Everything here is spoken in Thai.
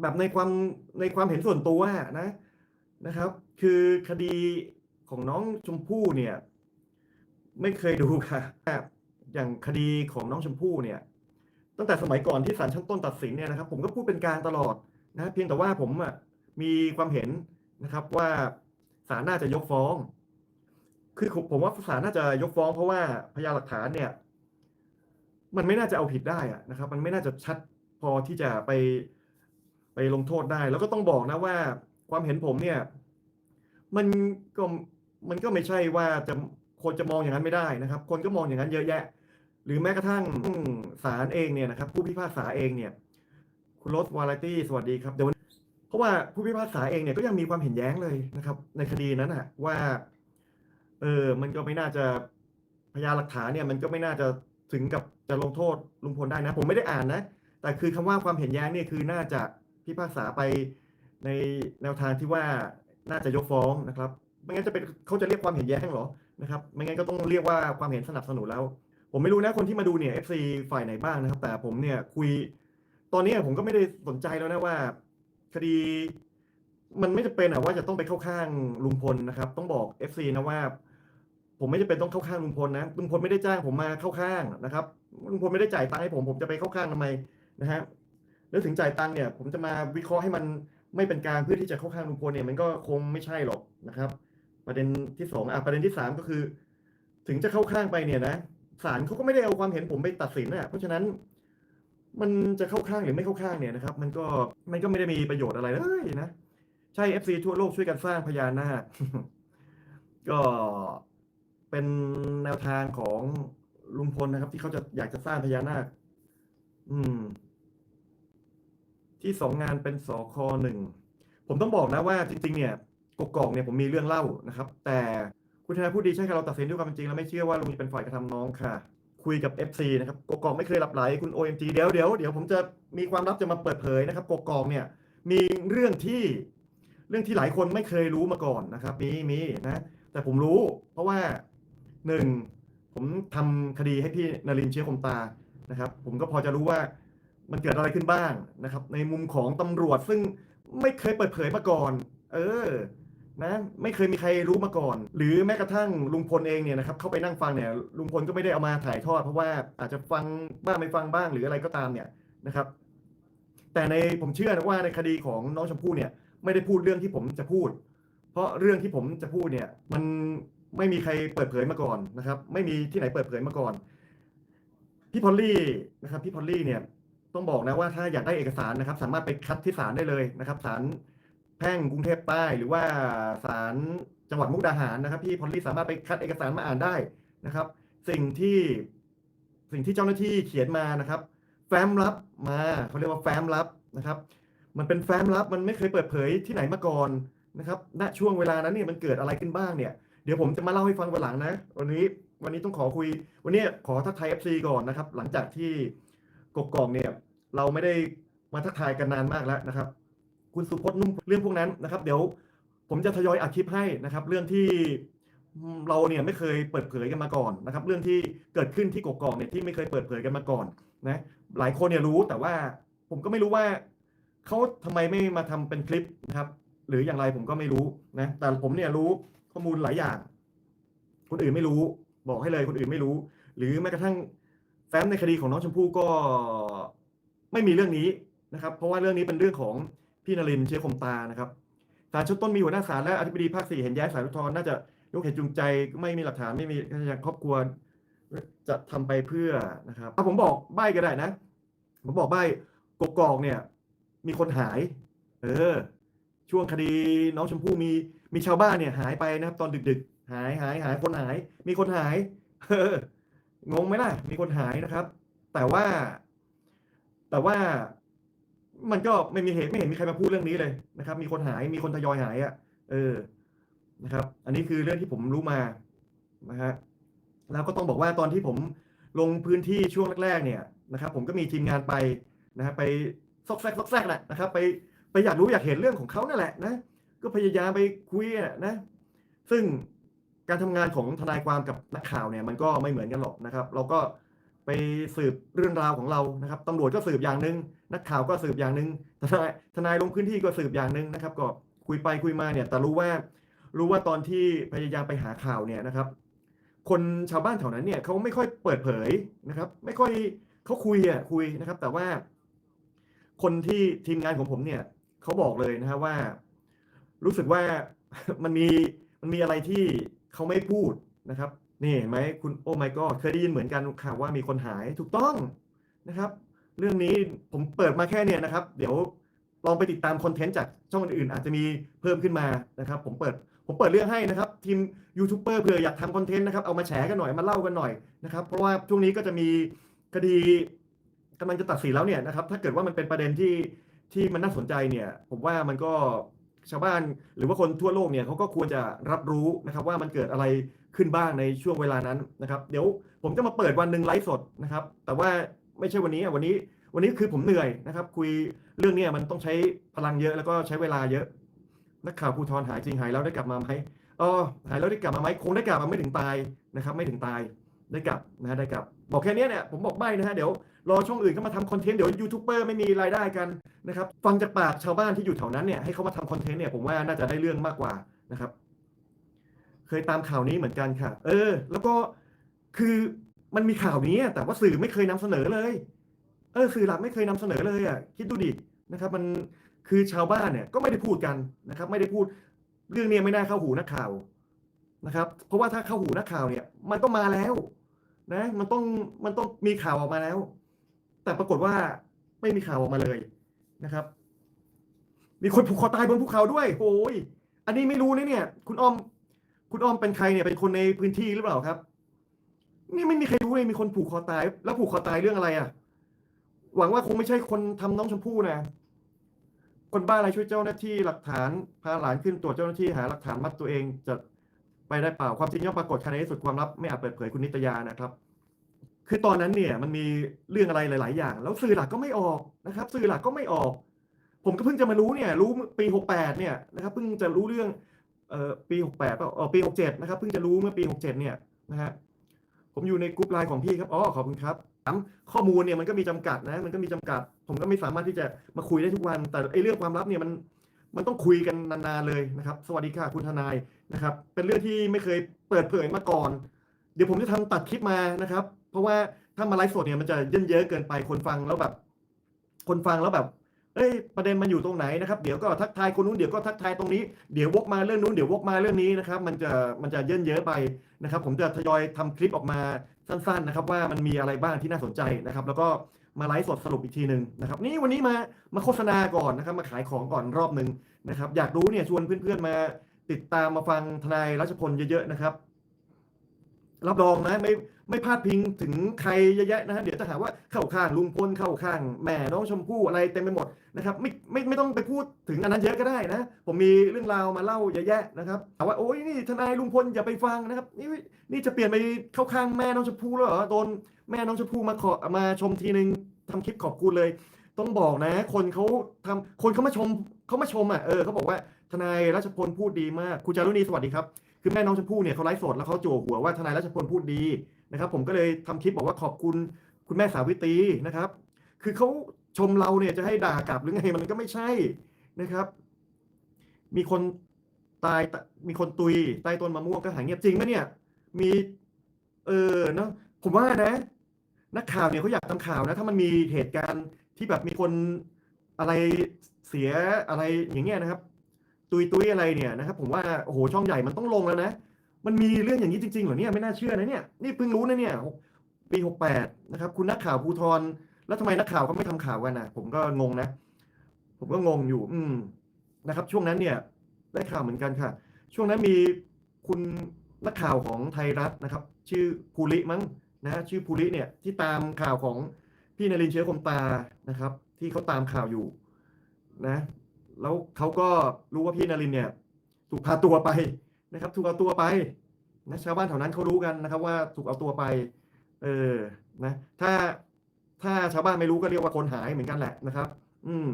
แบบในความในความเห็นส่วนตัวนะนะครับ คือคดีของน้องชมพู่เนี่ย ไม่เคยดูค่ะอย่างคดีของน้องชมพู่เนี่ย ตั้งแต่สมัยก่อนที่ศาลชั้นต้นตัดสินเนี่ยนะครับ ผมก็พูดเป็นกลางตลอดนะเพียงแต่ว่าผมอะมีความเห็นนะครับว่าศาลน่าจะยกฟ้อง คือผมว่าศาลน่าจะยกฟ้องเพราะว่าพยานหลักฐานเนี่ย มันไม่น่าจะเอาผิดได้นะครับ มันไม่น่าจะชัดพอที่จะไป ไปลงโทษได้ แล้วก็ต้องบอกนะว่าความเห็นผมเนี่ย มันก็มันก็ไม่ใช่ว่าจะคนจะมองอย่างนั้นไม่ได้นะครับ คนก็มองอย่างนั้นเยอะแยะ หรือแม้กระทั่งศาลเองเนี่ยนะครับผู้พิพากษาเองเนี่ย คุณโรสวาไรตี้สวัสดีครับเดี๋ยวเพราะว่าผู้พิพากษาเองเนี่ยก็ยังมีความเห็นแย้งเลยนะครับ ในคดีนั้นนะว่า เออมันก็ไม่น่าจะพยานหลักฐานเนี่ย มันก็ไม่น่าจะถึงกับจะลงโทษลุงพลได้นะ ผมไม่ได้อ่านนะ แต่คือคำว่าความเห็นแย้งเนี่ยคือน่าจะ พิพากษาไปในแนวทางที่ว่าน่าจะยกฟ้องนะครับ ไม่งั้นจะเป็นเขาจะเรียกความเห็นแย้งเหรอนะครับ ไม่งั้นก็ต้องเรียกว่าความเห็นสนับสนุนแล้ว ผมไม่รู้นะคนที่มาดูเนี่ย FC ฝ่ายไหนบ้างนะครับ แต่ผมเนี่ยคุย ตอนนี้ผมก็ไม่ได้สนใจแล้วนะว่า คดีมันไม่จำเป็นอะว่าจะต้องไปเข้าข้างลุงพลนะครับ ต้องบอก FC นะว่า ผมไม่จำเป็นต้องเข้าข้างลุงพลนะลุงพลไม่ได้จ้างผมมาเข้าข้างนะครับลุงพลไม่ได้จ่ายตังค์ให้ผมผมจะไปเข้าข้างทำไมนะฮะ แล้วถึงจ่ายตังค์เนี่ยผมจะมาวิเคราะห์ให้มันไม่เป็นกลารเพื่อที่จะเข้าข้างลุงพลเนี่ยมันก็คงไม่ใช่หรอกนะครับ ประเด็นที่สองอะประเด็นที่สามก็คือ ถึงจะเข้าข้างไปเนี่ยนะศาลเขาก็ไม่ได้เอาความเห็นผมไปตัดสินนะเพราะฉะนั้นมันจะเข้าข้างหรือไม่เข้าข้างเนี่ยนะครับ มันก็มันก็ไม่ได้มีประโยชน์อะไรเลยนะใช่ FC ทั่วโลกช่วยกันสร้างพญานาคก็เป็นแนวทางของลุงพลนะครับ ที่เขาจะอยากจะสร้างพญานาค อืม ที่สองงานเป็นสคหนึ่งผมต้องบอกนะว่าจริง ๆ เนี่ยกกอกเนี่ยผมมีเรื่องเล่านะครับ แต่คุณทนายพูดดีใช่ค่ะเราตัดสินด้วยความจริง แล้วไม่เชื่อว่าลุงเป็นฝ่ายกระทำน้องค่ะ คุยกับ FC นะครับกกอกไม่เคยหลับไหลคุณ OMG เดี๋ยวเดี๋ยวเดี๋ยวผมจะมีความลับจะมาเปิดเผยนะครับกกอกเนี่ยมีเรื่องที่เรื่องที่หลายคนไม่เคยรู้มาก่อนนะครับ มีมีนะ แต่ผมรู้ เพราะว่าหนึ่งผมทำคดีให้พี่นรินเชื้อคมตานะครับ ผมก็พอจะรู้ว่า มันเกิดอะไรขึ้นบ้างนะครับ ในมุมของตำรวจซึ่งไม่เคยเปิดเผยมาก่อน เออนะไม่เคยมีใครรู้มาก่อน หรือแม้กระทั่งลุงพลเองเนี่ยนะครับเข้าไปนั่งฟังเนี่ยลุงพลก็ไม่ได้เอามาถ่ายทอด เพราะว่าอาจจะฟังบ้างไม่ฟังบ้างหรืออะไรก็ตามเนี่ยนะครับ แต่ในผมเชื่อนะว่าในคดีของน้องชมพู่เนี่ยไม่ได้พูดเรื่องที่ผมจะพูด เพราะเรื่องที่ผมจะพูดเนี่ยมันไม่มีใครเปิดเผยมาก่อนนะครับ ไม่มีที่ไหนเปิดเผยมาก่อนพี่พอลลี่นะครับพี่พอลลี่เนี่ย ต้องบอกนะว่าถ้าอยากได้เอกสารนะครับ สามารถไปคัดที่ศาลได้เลยนะครับศาลแพ่งกรุงเทพใต้หรือว่าศาลจังหวัดมุกดาหารนะครับพี่พอลลี่สามารถไปคัดเอกสารมาอ่านได้นะครับ สิ่งที่สิ่งที่เจ้าหน้าที่เขียนมานะครับ แฟ้มลับมาเขาเรียกว่าแฟ้มลับนะครับ มันเป็นแฟ้มลับมันไม่เคยเปิดเผยที่ไหนมาก่อนนะครับณช่วงเวลานั้นเนี่ยมันเกิดอะไรขึ้นบ้างเนี่ยเดี๋ยวผมจะมาเล่าให้ฟังวันหลังนะ วันนี้วันนี้ต้องขอคุย วันนี้ขอทักทาย FC ก่อนนะครับ หลังจากที่กกอกเนี่ย เราไม่ได้มาทักทายกันนานมากแล้วนะครับ คุณสุพจน์นุ่มเรื่องพวกนั้นนะครับ เดี๋ยวผมจะทยอยอัดคลิปให้นะครับ เรื่องที่เราเนี่ยไม่เคยเปิดเผยกันมาก่อนนะครับ เรื่องที่เกิดขึ้นที่กกอกเนี่ยที่ไม่เคยเปิดเผยกันมาก่อนนะหลายคนเนี่ยรู้แต่ว่าผมก็ไม่รู้ว่าเขาทำไมไม่มาทำเป็นคลิปนะครับ หรืออย่างไรผมก็ไม่รู้นะแต่ผมเนี่ยรู้ข้อมูลหลายอย่าง คนอื่นไม่รู้ บอกให้เลยคนอื่นไม่รู้ หรือแม้กระทั่งแฟ้มในคดีของน้องชมพู่ก็ ไม่มีเรื่องนี้นะครับ เพราะว่าเรื่องนี้เป็นเรื่องของพี่นรินเชื้อคมตานะครับศาลชั้นต้นมีหัวหน้าศาลและอธิบดีภาคสี่เห็นย้ายสารอุทธรณ์น่าจะยกเหตุจูงใจไม่มีหลักฐานไม่มีครอบครัว จะทำไปเพื่อนะครับถ้าผมบอกใบ้ก็ได้นะ ผมบอกใบ้กกอกเนี่ย มีคนหาย เออ ช่วงคดีน้องชมพู่มีมีชาวบ้านเนี่ย หายไปนะครับ ตอนดึก ๆ หายหายหายคนหาย มีคนหายเอองงไหมล่ะ มีคนหายนะครับ แต่ว่า แต่ว่ามันก็ไม่มีเหตุไม่เห็นมีใครมาพูดเรื่องนี้เลยนะครับ มีคนหายมีคนทยอยหายอะ่ะ เออนะครับ อันนี้คือเรื่องที่ผมรู้มานะฮะแล้วก็ต้องบอกว่าตอนที่ผมลงพื้นที่ช่วงแรกๆเนี่ยนะครับ ผมก็มีทีมงานไปนะฮะไปซอกแซกซอกแซกแหละนะครับ ไปไปอยากรู้อยากเห็นเรื่องของเขานั่นแหละนะก็พยายามไปคุยนะ ซึ่งการทำงานของทนายความกับนักข่าวเนี่ยมันก็ไม่เหมือนกันหรอกนะครับ เราก็ ไปสืบเรื่องราวของเรานะครับตำรวจก็สืบอย่างหนึ่งนักข่าวก็สืบอย่างหนึ่งทนายทนายลงพื้นที่ก็สืบอย่างหนึ่งนะครับ ก็คุยไปคุยมาเนี่ย แต่รู้ว่ารู้ว่าตอนที่พยายามไปหาข่าวเนี่ยนะครับ คนชาวบ้านแถวนั้นเนี่ยเขาไม่ค่อยเปิดเผยนะครับ ไม่ค่อยเขาคุยอะคุยนะครับ แต่ว่า คนที่ทีมงานของผมเนี่ยเขาบอกเลยนะครับว่า รู้สึกว่ามันมีมันมีอะไรที่เขาไม่พูดนะครับ นี่เห็นไหมคุณโอ้ my god เคยได้ยินเหมือนกันข่าวว่ามีคนหายถูกต้องนะครับ เรื่องนี้ผมเปิดมาแค่เนี่ยนะครับ เดี๋ยวลองไปติดตามคอนเทนต์จากช่องอื่นๆอาจจะมีเพิ่มขึ้นมานะครับ ผมเปิดผมเปิดเรื่องให้นะครับ ทีมยูทูบเบอร์เผื่ออยากทำคอนเทนต์นะครับเอามาแฉกันหน่อยมาเล่ากันหน่อยนะครับ เพราะว่าช่วงนี้ก็จะมีคดีกำลังจะตัดสินแล้วเนี่ยนะครับ ถ้าเกิดว่ามันเป็นประเด็นที่ที่มันน่าสนใจเนี่ย ผมว่ามันก็ ชาวบ้านหรือว่าคนทั่วโลกเนี่ยเขาก็ควรจะรับรู้นะครับว่ามันเกิดอะไรขึ้นบ้างในช่วงเวลานั้นนะครับ เดี๋ยวผมจะมาเปิดวันหนึ่งไลฟ์สดนะครับ แต่ว่าไม่ใช่วันนี้วันนี้วันนี้คือผมเหนื่อยนะครับ คุยเรื่องเนี้ยมันต้องใช้พลังเยอะแล้วก็ใช้เวลาเยอะ นักข่าวภูธรหายจริงหายแล้วได้กลับมาไหมอ๋อหายแล้วได้กลับมาไหมคงได้กลับมาไม่ถึงตายนะครับ ไม่ถึงตายได้กลับนะได้กลับ บอกแค่นี้เนี่ยผมบอกใบนะฮะเดี๋ยว รอช่องอื่นก็มาทำคอนเทนต์เดี๋ยวยูทูบเบอร์ไม่มีรายได้กันนะครับฟังจากปากชาวบ้านที่อยู่แถวนั้นเนี่ยให้เขามาทำคอนเทนต์เนี่ยผมว่าน่าจะได้เรื่องมากกว่านะครับ เคยตามข่าวนี้เหมือนกันค่ะ เออ แล้วก็คือมันมีข่าวนี้แต่ว่าสื่อไม่เคยนำเสนอเลย เออ สื่อหลักไม่เคยนำเสนอเลยอะคิดดูดินะครับ มันคือชาวบ้านเนี่ยก็ไม่ได้พูดกันนะครับ ไม่ได้พูดเรื่องเนี้ยไม่น่าเข้าหูนักข่าวนะครับ เพราะว่าถ้าเข้าหูนักข่าวเนี่ย มันต้องมาแล้ว นะ มันต้องมันต้องมีข่าวออกมาแล้ว แต่ปรากฏว่าไม่มีข่าวออกมาเลยนะครับ มีคนผูกคอตายบนภูเขาด้วยโอ้ยอันนี้ไม่รู้นะเนี่ย คุณอ้อม คุณอ้อมเป็นใครเนี่ยเป็นคนในพื้นที่หรือเปล่าครับ นี่ไม่มีใครรู้เลยมีคนผูกคอตาย แล้วผูกคอตายเรื่องอะไรอะ หวังว่าคงไม่ใช่คนทำน้องชมพู่นะคนบ้าอะไรช่วยเจ้าหน้าที่หลักฐานพาหลานขึ้นตรวจเจ้าหน้าที่หาหลักฐานมัดตัวเองจะไปได้เปล่าความจริงย่อมปรากฏภายในที่สุดความลับไม่อาจเปิดเผยคุณนิตยานะครับ คือตอนนั้นเนี่ยมันมีเรื่องอะไรหลาย ๆ อย่าง แล้วสื่อหลักก็ไม่ออกนะครับ สื่อหลักก็ไม่ออก ผมก็เพิ่งจะมารู้เนี่ย รู้ปีหกแปดเนี่ยนะครับ เพิ่งจะรู้เรื่องเอ่อปีหกแปดเปล่าเออปีหกเจ็ดนะครับ เพิ่งจะรู้เมื่อปีหกเจ็ดเนี่ยนะฮะผมอยู่ในกลุ่มไลน์ของพี่ครับอ๋อขอบคุณครับข้อมูลเนี่ยมันก็มีจำกัดนะ มันก็มีจำกัด ผมก็ไม่สามารถที่จะมาคุยได้ทุกวัน แต่ไอ้เรื่องความลับเนี่ยมันมันต้องคุยกันนานๆเลยนะครับ สวัสดีค่ะคุณทนายนะครับ เป็นเรื่องที่ไม่เคยเปิดเผยมาก่อน ดี๋ยวผมจะทำตัดคลิปมานะครับ เพราะว่าถ้ามาไลฟ์สดเนี่ยมันจะเยินเยอะเกินไปคนฟังแล้วแบบ คนฟังแล้วแบบ เอ้ยประเด็นมันอยู่ตรงไหนนะครับเดี๋ยวก็ทักทายคนนู้นเดี๋ยวก็ทักทายตรงนี้เดี๋ยววกมาเรื่องนู้นเดี๋ยววกมาเรื่องนี้นะครับ มันจะมันจะเยินเยอะไปนะครับ ผมจะทยอยทำคลิปออกมาสั้น ๆนะครับ ว่ามันมีอะไรบ้างที่น่าสนใจนะครับ แล้วก็มาไลฟ์สดสรุปอีกทีหนึ่งนะครับ นี่วันนี้มามาโฆษณาก่อนนะครับ มาขายของก่อนรอบหนึ่งนะครับ อยากรู้เนี่ยชวนเพื่อนๆมาติดตามมาฟังทนายรัชพลเยอะๆนะครับ รับรองนะไม่ไม่พลาดพิงถึงใครเยอะแยะนะฮะเดี๋ยวจะหาว่าเข้าข้างลุงพลเข้าข้างแม่น้องชมพู่อะไรเต็มไปหมดนะครับไม่ไม่ไม่ต้องไปพูดถึงอันนั้นเยอะก็ได้นะ ผมมีเรื่องราวมาเล่าเยอะแยะนะครับถามว่าโอ้ยนี่ทนายลุงพลอย่าไปฟังนะครับนี่นี่จะเปลี่ยนไปเข้าข้างแม่น้องชมพู่แล้วเหรอโดนแม่น้องชมพู่มาขอมาชมทีนึงทำคลิปขอบคุณเลย ต้องบอกนะ คนเขาทำคนเขามาชมเขามาชมอะเออเขาบอกว่าทนายรัชพลพูดดีมากคุณจารุณีสวัสดีครับ คือแม่น้องชมพู่เนี่ยเขาไลฟ์สดแล้วเขาโจหัวว่าทนายรัชพลพูดดีนะครับ ผมก็เลยทำคลิปบอกว่าขอบคุณคุณแม่สาวิตรีนะครับ คือเขาชมเราเนี่ยจะให้ด่ากลับหรือไงมันก็ไม่ใช่นะครับ มีคนตายมีคนตุยใต้ต้นมะม่วงก็หายเงียบจริงไหมเนี่ย มีเออเนาะผมว่านะ นักข่าวเนี่ยเขาอยากทำข่าวนะ ถ้ามันมีเหตุการณ์ที่แบบมีคนอะไรเสียอะไรอย่างเงี้ยนะครับ ตุยตุยอะไรเนี่ยนะครับผมว่าโอ้โหช่องใหญ่มันต้องลงแล้วนะ มันมีเรื่องอย่างนี้จริงๆเหรอเนี่ยไม่น่าเชื่อนะเนี่ยนี่เพิ่งรู้นะเนี่ยปีหกแปดนะครับคุณนักข่าวภูทรแล้วทำไมนักข่าวเขาไม่ทำข่าวกันนะผมก็งงนะ ผมก็งงอยู่ อืมนะครับ ช่วงนั้นเนี่ย ได้ข่าวเหมือนกันค่ะ ช่วงนั้นมีคุณนักข่าวของไทยรัฐนะครับ ชื่อภูริมั้งนะชื่อภูริเนี่ย ที่ตามข่าวของพี่นรินทร์เชื้อคมตานะครับ ที่เขาตามข่าวอยู่ นะ แล้วเขาก็รู้ว่าพี่นารินเนี่ยถูกพาตัวไปนะครับ ถูกเอาตัวไปนะชาวบ้านแถวนั้นเขารู้กันนะครับ ว่าถูกเอาตัวไป เออนะ ถ้าถ้าชาวบ้านไม่รู้ก็เรียกว่าคนหายเหมือนกันแหละนะครับ อืม